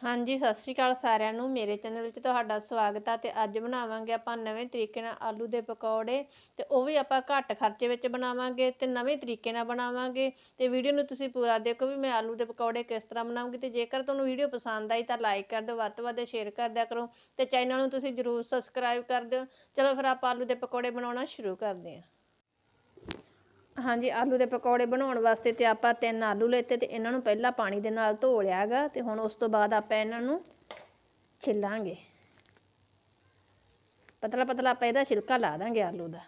ਹਾਂਜੀ, ਸਤਿ ਸ਼੍ਰੀ ਅਕਾਲ ਸਾਰਿਆਂ ਨੂੰ। ਮੇਰੇ ਚੈਨਲ ਵਿੱਚ ਤੁਹਾਡਾ ਸਵਾਗਤ ਆ ਤੇ ਅੱਜ ਬਣਾਵਾਂਗੇ ਆਪਾਂ ਨਵੇਂ ਤਰੀਕੇ ਨਾਲ ਆਲੂ ਦੇ ਪਕੌੜੇ ਤੇ ਉਹ ਵੀ ਆਪਾਂ ਘੱਟ ਖਰਚੇ ਵਿੱਚ ਬਣਾਵਾਂਗੇ ਤੇ ਨਵੇਂ ਤਰੀਕੇ ਨਾਲ ਬਣਾਵਾਂਗੇ ਤੇ ਵੀਡੀਓ ਨੂੰ ਤੁਸੀਂ ਪੂਰਾ ਦੇਖੋ ਵੀ ਮੈਂ ਆਲੂ ਦੇ ਪਕੌੜੇ ਕਿਸ ਤਰ੍ਹਾਂ ਬਣਾਉਂਗੀ ਤੇ ਜੇਕਰ ਤੁਹਾਨੂੰ ਵੀਡੀਓ ਪਸੰਦ ਆਈ ਤਾਂ ਲਾਈਕ ਕਰ ਦਿਓ, ਵੱਧ ਤੋਂ ਵੱਧ ਸ਼ੇਅਰ ਕਰ ਦਿਆ ਕਰੋ ਤੇ ਚੈਨਲ ਨੂੰ ਤੁਸੀਂ ਜਰੂਰ ਸਬਸਕ੍ਰਾਈਬ ਕਰ ਦਿਓ। ਚਲੋ ਫਿਰ ਆਪਾਂ ਆਲੂ ਦੇ ਪਕੌੜੇ ਬਣਾਉਣਾ ਸ਼ੁਰੂ ਕਰਦੇ ਹਾਂ। ਹਾਂਜੀ, ਆਲੂ ਦੇ ਪਕੌੜੇ ਬਣਾਉਣ ਵਾਸਤੇ ਤੇ ਆਪਾਂ ਤਿੰਨ ਆਲੂ ਲਏ ਤੇ ਇਹਨਾਂ ਨੂੰ ਪਹਿਲਾਂ ਪਾਣੀ ਦੇ ਨਾਲ ਧੋ ਲਿਆਗਾ ਤੇ ਹੁਣ ਉਸ ਤੋਂ ਬਾਅਦ ਆਪਾਂ ਇਹਨਾਂ ਨੂੰ ਛਿੱਲਾਂਗੇ। ਪਤਲਾ ਪਤਲਾ ਆਪਾਂ ਇਹਦਾ ਛਿਲਕਾ ਲਾ ਦਾਂਗੇ ਆਲੂ ਦਾ।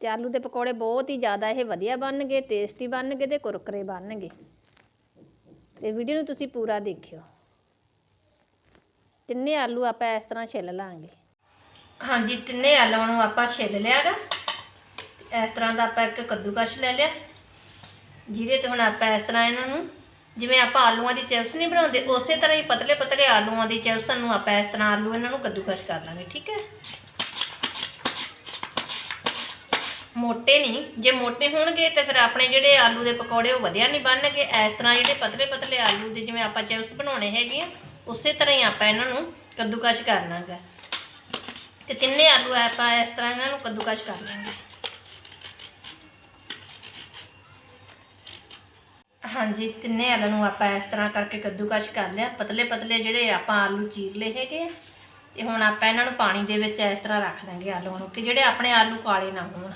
ਤੇ ਆਲੂ ਦੇ ਪਕੌੜੇ ਬਹੁਤ ਹੀ ਜ਼ਿਆਦਾ ਇਹ ਵਧੀਆ ਬਣਨਗੇ, ਟੇਸਟੀ ਬਣਨਗੇ ਤੇ ਕੁਰਕਰੇ ਬਣਨਗੇ। ਤੇ ਵੀਡੀਓ ਨੂੰ ਤੁਸੀਂ ਪੂਰਾ ਦੇਖਿਓ। ਤਿੰਨੇ ਆਲੂ ਆਪਾਂ ਇਸ ਤਰ੍ਹਾਂ ਛਿੱਲ ਲਾਂਗੇ। ਹਾਂਜੀ, ਤਿੰਨੇ ਆਲੂਆਂ ਨੂੰ ਆਪਾਂ ਛਿੱਲ ਲਿਆਗਾ। ਇਸ ਤਰ੍ਹਾਂ ਦਾ ਆਪਾਂ ਇੱਕ ਕੱਦੂਕਸ਼ ਲੈ ਲਿਆ। ਜਿਹਦੇ ਤੇ ਹੁਣ ਆਪਾਂ ਇਸ ਤਰ੍ਹਾਂ ਇਹਨਾਂ ਨੂੰ, ਜਿਵੇਂ ਆਪਾਂ ਆਲੂਆਂ ਦੀ ਚਿਪਸ ਨਹੀਂ ਬਣਾਉਂਦੇ, ਉਸੇ ਤਰ੍ਹਾਂ ਹੀ ਪਤਲੇ ਪਤਲੇ ਆਲੂਆਂ ਦੀ ਚਿਪਸ ਨੂੰ ਆਪਾਂ ਇਸ ਤਰ੍ਹਾਂ ਆਲੂ ਇਹਨਾਂ ਨੂੰ ਕੱਦੂਕਸ਼ ਕਰ ਲਾਂਗੇ, ਠੀਕ ਹੈ? ਮੋਟੇ ਨਹੀਂ, ਜੇ ਮੋਟੇ ਹੋਣਗੇ ਤੇ ਫਿਰ ਆਪਣੇ ਜਿਹੜੇ ਆਲੂ ਦੇ ਪਕੌੜੇ ਉਹ ਵਧੀਆ ਨਹੀਂ ਬਣਨਗੇ। ਇਸ ਤਰ੍ਹਾਂ ਜਿਹੜੇ ਪਤਲੇ ਪਤਲੇ ਆਲੂ ਦੇ ਜਿਵੇਂ ਆਪਾਂ ਚਿਪਸ ਬਣਾਉਣੇ ਹੈਗੇ ਆ, ਉਸੇ ਤਰ੍ਹਾਂ ਹੀ ਆਪਾਂ ਇਹਨਾਂ ਨੂੰ ਕੱਦੂਕਸ਼ ਕਰਨਾਗਾ ਤੇ ਤਿੰਨੇ ਆਲੂ ਆਪਾਂ ਇਸ ਤਰ੍ਹਾਂ ਇਹਨਾਂ ਨੂੰ ਕੱਦੂਕਸ਼ ਕਰ ਲਾਂਗੇ। ਹਾਂਜੀ, ਤਿੰਨੇ ਆਲੂ ਨੂੰ ਆਪਾਂ ਇਸ ਤਰ੍ਹਾਂ ਕਰਕੇ ਕੱਦੂਕਸ਼ ਕਰ ਲਿਆ। ਪਤਲੇ ਪਤਲੇ ਜਿਹੜੇ ਆਪਾਂ ਆਲੂ ਚੀਰ ਲਏ ਹੈਗੇ ਆ ਤੇ ਹੁਣ ਆਪਾਂ ਇਹਨਾਂ ਨੂੰ ਪਾਣੀ ਦੇ ਵਿੱਚ ਇਸ ਤਰ੍ਹਾਂ ਰੱਖ ਦਾਂਗੇ ਆਲੂਆਂ ਨੂੰ, ਕਿ ਜਿਹੜੇ ਆਪਣੇ ਆਲੂ ਕਾਲੇ ਨਾ ਹੋਣ।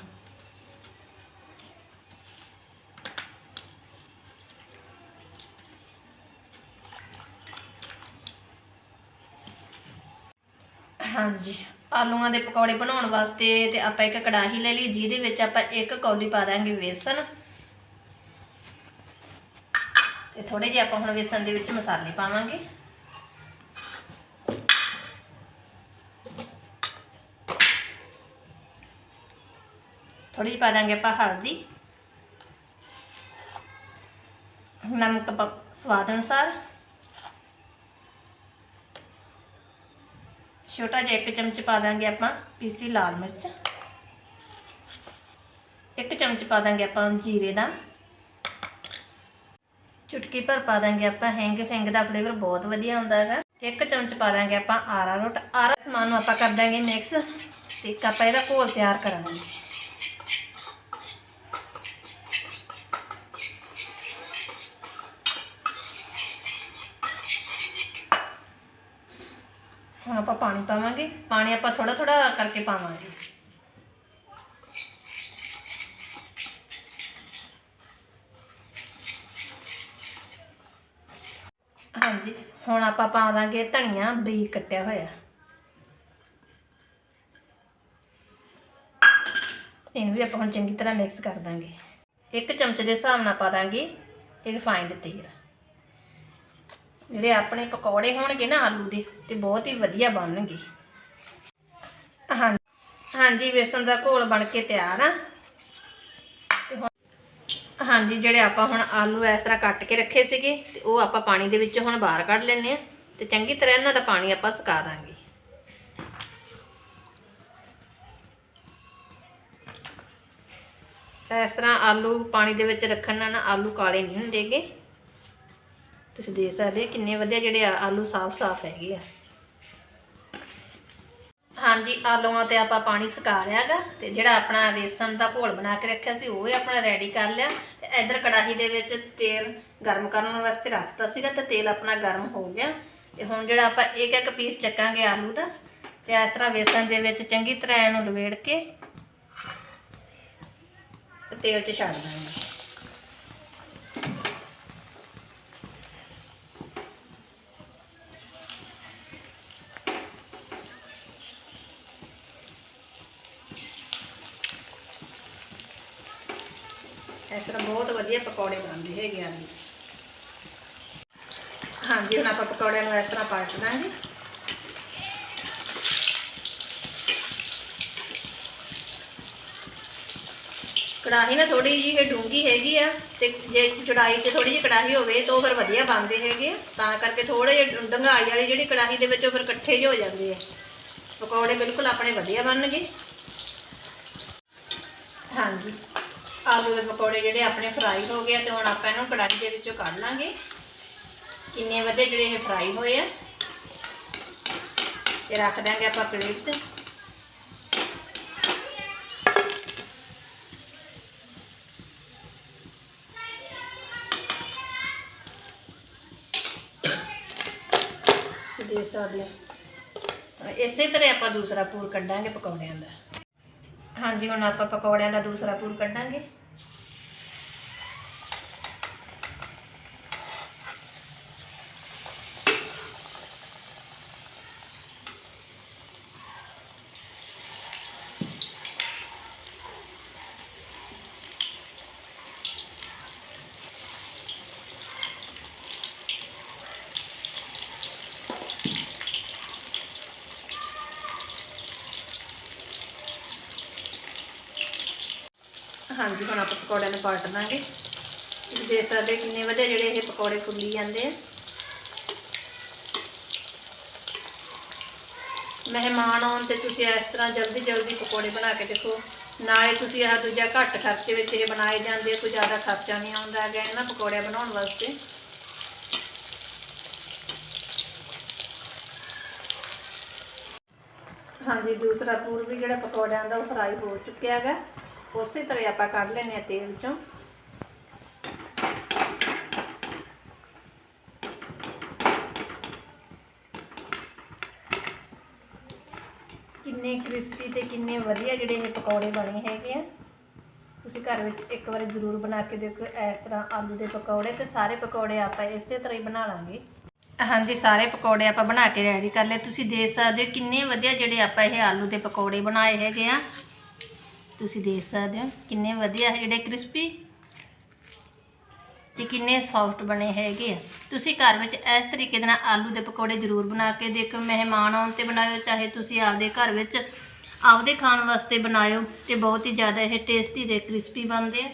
ਹਾਂਜੀ, ਆਲੂਆਂ ਦੇ ਪਕੌੜੇ ਬਣਾਉਣ ਵਾਸਤੇ ਤੇ ਆਪਾਂ ਇੱਕ ਕੜਾਹੀ ਲੈ ਲਈ, ਜਿਹਦੇ ਵਿੱਚ ਆਪਾਂ ਇੱਕ ਕੌਲੀ ਪਾ ਦਾਂਗੇ ਵੇਸਣ। ਤੇ ਥੋੜੇ ਜਿਹਾ ਆਪਾਂ ਹੁਣ ਵੇਸਣ ਦੇ ਵਿੱਚ ਮਸਾਲੇ ਪਾਵਾਂਗੇ। ਥੋੜੀ ਜਿਹੀ ਪਾ ਦਾਂਗੇ ਆਪਾਂ ਹਲਦੀ। ਨਮਕ ਸਵਾਦ ਅਨੁਸਾਰ। ਛੋਟਾ ਜਿਹਾ ਇੱਕ ਚਮਚ ਪਾ ਦਾਂਗੇ ਆਪਾਂ ਪੀਸੀ ਲਾਲ ਮਿਰਚ। ਇੱਕ ਚਮਚ ਪਾ ਦਾਂਗੇ ਆਪਾਂ ਜੀਰੇ ਦਾ। ਚੁਟਕੀ ਭਰ ਪਾ ਦਾਂਗੇ ਆਪਾਂ, ਹਿੰਗ ਹਿੰਗ ਦਾ ਫਲੇਵਰ ਬਹੁਤ ਵਧੀਆ ਹੁੰਦਾ ਹੈਗਾ। ਇੱਕ ਚਮਚ ਪਾ ਦਾਂਗੇ ਆਪਾਂ ਆਰਾ ਰੋਟ। ਆਰਾ ਸਮਾਨ ਨੂੰ ਆਪਾਂ ਕਰ ਦਾਂਗੇ ਮਿਕਸ ਤੇ ਇੱਕ ਆਪਾਂ ਇਹਦਾ ਘੋਲ ਤਿਆਰ ਕਰਾਂਗੇ। ਹੁਣ ਆਪਾਂ ਪਾਣੀ ਪਾਵਾਂਗੇ। ਪਾਣੀ ਆਪਾਂ ਥੋੜਾ ਥੋੜਾ ਕਰਕੇ ਪਾਵਾਂਗੇ। ਹਾਂਜੀ, ਹੁਣ ਆਪਾਂ ਪਾ ਦਾਂਗੇ ਧਨੀਆ, ਬਰੀਕ ਕੱਟਿਆ ਹੋਇਆ। ਇਹਨੂੰ ਵੀ ਆਪਾਂ ਹੁਣ ਚੰਗੀ ਤਰ੍ਹਾਂ ਮਿਕਸ ਕਰ ਦਾਂਗੇ। ਇੱਕ ਚਮਚ ਦੇ ਹਿਸਾਬ ਨਾਲ ਪਾ ਦਾਂਗੇ ਇਹ ਰਿਫਾਈਂਡ ਤੇਲ। ਜਿਹੜੇ ਆਪਣੇ ਪਕੌੜੇ ਹੋਣਗੇ ਨਾ ਆਲੂ ਦੇ, ਤੇ ਬਹੁਤ ਹੀ ਵਧੀਆ ਬਣਨਗੇ। ਹਾਂ ਹਾਂਜੀ, ਬੇਸਨ ਦਾ ਘੋਲ ਬਣ ਕੇ ਤਿਆਰ ਆ। ਹਾਂਜੀ, ਜਿਹੜੇ ਆਪਾਂ ਹੁਣ ਆਲੂ ਇਸ ਤਰ੍ਹਾਂ ਕੱਟ ਕੇ ਰੱਖੇ ਸੀਗੇ, ਤੇ ਉਹ ਆਪਾਂ ਪਾਣੀ ਦੇ ਵਿੱਚੋਂ ਹੁਣ ਬਾਹਰ ਕੱਢ ਲੈਣੇ ਆ ਤੇ ਚੰਗੀ ਤਰ੍ਹਾਂ ਇਹਨਾਂ ਦਾ ਪਾਣੀ ਆਪਾਂ ਸੁਕਾ ਦਾਂਗੇ। ਇਸ ਤਰ੍ਹਾਂ ਆਲੂ ਪਾਣੀ ਦੇ ਵਿੱਚ ਰੱਖਣ ਨਾਲ ਨਾ ਆਲੂ ਕਾਲੇ ਨਹੀਂ ਹੁੰਦੇਗੇ ਤੁਸੀਂ ਦੇਖ ਸਕਦੇ ਕਿੰਨੇ ਵਧੀਆ ਜਿਹੜੇ ਆ- ਆਲੂ ਸਾਫ਼-ਸਾਫ਼ ਹੈਗੇ ਆ। ਹਾਂਜੀ ਆਲੂਆਂ ਤੇ ਆਪਾਂ ਪਾਣੀ ਸੁਕਾ ਲਿਆਗਾ ਤੇ ਜਿਹੜਾ ਆਪਣਾ ਵੇਸਣ ਦਾ ਘੋਲ ਬਣਾ ਕੇ ਰੱਖਿਆ ਸੀ, ਉਹ ਆਪਣਾ ਰੈਡੀ ਕਰ ਲਿਆ। ਤੇ ਇਧਰ ਕੜਾਹੀ ਦੇ ਵਿੱਚ ਤੇਲ ਗਰਮ ਕਰਨ ਵਾਸਤੇ ਰੱਖਤਾ ਸੀਗਾ ਤੇ ਤੇਲ ਆਪਣਾ ਗਰਮ ਹੋ ਗਿਆ। ਤੇ ਹੁਣ ਜਿਹੜਾ ਆਪਾਂ ਇੱਕ ਇੱਕ ਪੀਸ ਚੱਕਾਂਗੇ ਆਲੂ ਦਾ ਤੇ ਇਸ ਤਰ੍ਹਾਂ ਵੇਸਣ ਦੇ ਵਿੱਚ ਚੰਗੀ ਤਰ੍ਹਾਂ ਇਹਨੂੰ ਲਵੇੜ ਕੇ ਤੇਲ 'ਚ ਛੱਡ ਦਾਂਗੇ। ਇਸ ਤਰ੍ਹਾਂ ਬਹੁਤ ਵਧੀਆ ਪਕੌੜੇ ਬਣਦੇ ਹੈਗੇ ਆ ਜੀ। ਹਾਂਜੀ, ਹੁਣ ਆਪਾਂ ਪਕੌੜਿਆਂ ਨੂੰ ਇਸ ਤਰ੍ਹਾਂ ਪਲਟ ਦਾਂਗੇ ਕੜਾਹੀ ਨਾ ਥੋੜੀ ਜਿਹੀ ਇਹ ਡੂੰਗੀ ਹੈਗੀ ਆ ਤੇ ਜੇ ਚੜਾਈ 'ਚ ਥੋੜੀ ਜਿਹੀ ਕੜਾਹੀ ਹੋਵੇ ਤਾਂ ਉਹ ਫਿਰ ਵਧੀਆ ਬਣਦੇ ਹੈਗੇ ਆ। ਤਾਂ ਕਰਕੇ ਥੋੜੇ ਜਿਹੇ ਡੰਗਾਈ ਵਾਲੀ ਜਿਹੜੀ ਕੜਾਹੀ ਦੇ ਵਿੱਚ ਉਹ ਫਿਰ ਇਕੱਠੇ ਜਿਹੇ ਹੋ ਜਾਂਦੇ ਆ। ਪਕੌੜੇ ਬਿਲਕੁਲ ਆਪਣੇ ਵਧੀਆ ਬਣਨਗੇ। ਹਾਂਜੀ। ਆਲੂ ਦੇ ਪਕੌੜੇ ਜਿਹੜੇ ਆਪਣੇ ਫਰਾਈ ਹੋ ਗਏ ਆ ਤੇ ਹੁਣ ਆਪਾਂ ਇਹਨੂੰ ਕੜਾਹੀ ਦੇ ਵਿੱਚੋਂ ਕੱਢ ਲਾਂਗੇ। ਕਿੰਨੇ ਵਧੀਆ ਜਿਹੜੇ ਇਹ ਫਰਾਈ ਹੋਏ ਆ। ਤੇ ਰੱਖ ਦਾਂਗੇ ਆਪਾਂ ਪਲੇਟ 'ਚ। ਤੁਸੀਂ ਦੇਖ ਸਕਦੇ ਹੋ। ਇਸੇ ਤਰ੍ਹਾਂ ਆਪਾਂ ਦੂਸਰਾ ਪੂਰ ਕੱਢਾਂਗੇ ਪਕੌੜਿਆਂ ਦਾ। ਹਾਂਜੀ, ਹੁਣ ਆਪਾਂ ਪਕੌੜਿਆਂ ਦਾ ਦੂਸਰਾ ਪੂਰ ਕੱਢਾਂਗੇ। ਹਾਂਜੀ, ਹੁਣ ਆਪਾਂ ਪਕੌੜਿਆਂ ਨੂੰ ਪਲਟ ਦਾਂਗੇ ਤੁਸੀਂ ਦੇਖ ਸਕਦੇ ਹੋ ਕਿੰਨੇ ਵਧੀਆ ਜਿਹੜੇ ਇਹ ਪਕੌੜੇ ਫੁੱਲੀ ਜਾਂਦੇ ਆ। ਮਹਿਮਾਨ ਆਉਣ ਤੇ ਤੁਸੀਂ ਇਸ ਤਰ੍ਹਾਂ ਜਲਦੀ ਜਲਦੀ ਪਕੌੜੇ ਬਣਾ ਕੇ ਦੇਖੋ। ਨਾਲੇ ਤੁਸੀਂ ਆਹ ਦੂਜਾ ਘੱਟ ਖਰਚੇ ਵਿੱਚ ਇਹ ਬਣਾਏ ਜਾਂਦੇ ਕੋਈ ਜ਼ਿਆਦਾ ਖਰਚਾ ਨਹੀਂ ਆਉਂਦਾ ਹੈਗਾ ਇਹਨਾਂ ਪਕੌੜੇ ਬਣਾਉਣ ਵਾਸਤੇ। ਹਾਂਜੀ, ਦੂਸਰਾ ਪੂਰ ਵੀ ਜਿਹੜਾ ਪਕੌੜਿਆਂ ਦਾ ਉਹ ਫਰਾਈ ਹੋ ਚੁੱਕਿਆ ਹੈਗਾ। ਉਸੇ ਤਰ੍ਹਾਂ ਆਪਾਂ ਕੱਢ ਲੈਣੇ ਆ ਤੇਲ ਚੋਂ। ਕਿੰਨੇ ਕ੍ਰਿਸਪੀ ਤੇ ਕਿੰਨੇ ਵਧੀਆ ਜਿਹੜੇ ਇਹ ਪਕੌੜੇ ਬਣੇ ਹੈਗੇ ਆ। ਤੁਸੀਂ ਘਰ ਵਿੱਚ ਇੱਕ ਵਾਰੀ ਜ਼ਰੂਰ ਬਣਾ ਕੇ ਦੇਖੋ, ਇਸ ਤਰ੍ਹਾਂ ਆਲੂ ਦੇ ਪਕੌੜੇ ਤੇ ਸਾਰੇ ਪਕੌੜੇ ਆਪਾਂ ਇਸੇ ਤਰ੍ਹਾਂ ਹੀ ਬਣਾ ਲਾਂਗੇ। ਹਾਂਜੀ, ਸਾਰੇ ਪਕੌੜੇ ਆਪਾਂ ਬਣਾ ਕੇ ਰੈਡੀ ਕਰ ਲਏ। ਤੁਸੀਂ ਦੇਖ ਸਕਦੇ ਹੋ ਕਿੰਨੇ ਵਧੀਆ ਜਿਹੜੇ ਆਪਾਂ ਇਹ ਆਲੂ ਦੇ ਪਕੌੜੇ ਬਣਾਏ ਹੈਗੇ ਆ। ਤੁਸੀਂ ਦੇਖ ਸਕਦੇ ਹੋ ਕਿੰਨੇ ਵਧੀਆ ਜਿਹੜੇ ਕ੍ਰਿਸਪੀ ਤੇ ਕਿੰਨੇ ਸੌਫਟ ਬਣੇ ਹੈਗੇ ਆ। ਤੁਸੀਂ ਘਰ ਵਿੱਚ ਇਸ ਤਰੀਕੇ ਦੇ ਨਾਲ ਆਲੂ ਦੇ ਪਕੌੜੇ ਜ਼ਰੂਰ ਬਣਾ ਕੇ ਦੇਖੋ ਮਹਿਮਾਨ ਆਉਣ ਤੇ ਬਣਾਇਓ, ਚਾਹੇ ਤੁਸੀਂ ਆਪਦੇ ਘਰ ਵਿੱਚ ਆਪਦੇ ਖਾਣ ਵਾਸਤੇ ਬਣਾਇਓ ਤੇ ਬਹੁਤ ਹੀ ਜ਼ਿਆਦਾ ਇਹ ਟੇਸਟੀ ਤੇ ਕ੍ਰਿਸਪੀ ਬਣਦੇ ਆ।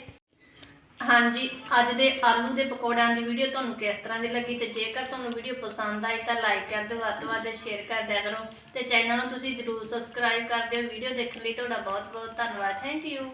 ਹਾਂਜੀ, ਅੱਜ ਦੇ ਆਲੂ ਦੇ ਪਕੌੜਿਆਂ ਦੀ ਵੀਡੀਓ ਤੁਹਾਨੂੰ ਕਿਸ ਤਰ੍ਹਾਂ ਦੀ ਲੱਗੀ ਤੇ ਜੇਕਰ ਤੁਹਾਨੂੰ ਵੀਡੀਓ ਪਸੰਦ ਆਈ ਤਾਂ ਲਾਈਕ ਕਰ ਦਿਓ, ਵੱਧ ਤੋਂ ਵੱਧ ਸ਼ੇਅਰ ਕਰ ਦਿਆ ਕਰੋ ਤੇ ਚੈਨਲ ਨੂੰ ਤੁਸੀਂ ਜਰੂਰ ਸਬਸਕ੍ਰਾਈਬ ਕਰ ਦਿਓ। ਵੀਡੀਓ ਦੇਖਣ ਲਈ ਤੁਹਾਡਾ ਬਹੁਤ ਬਹੁਤ ਧੰਨਵਾਦ। Thank you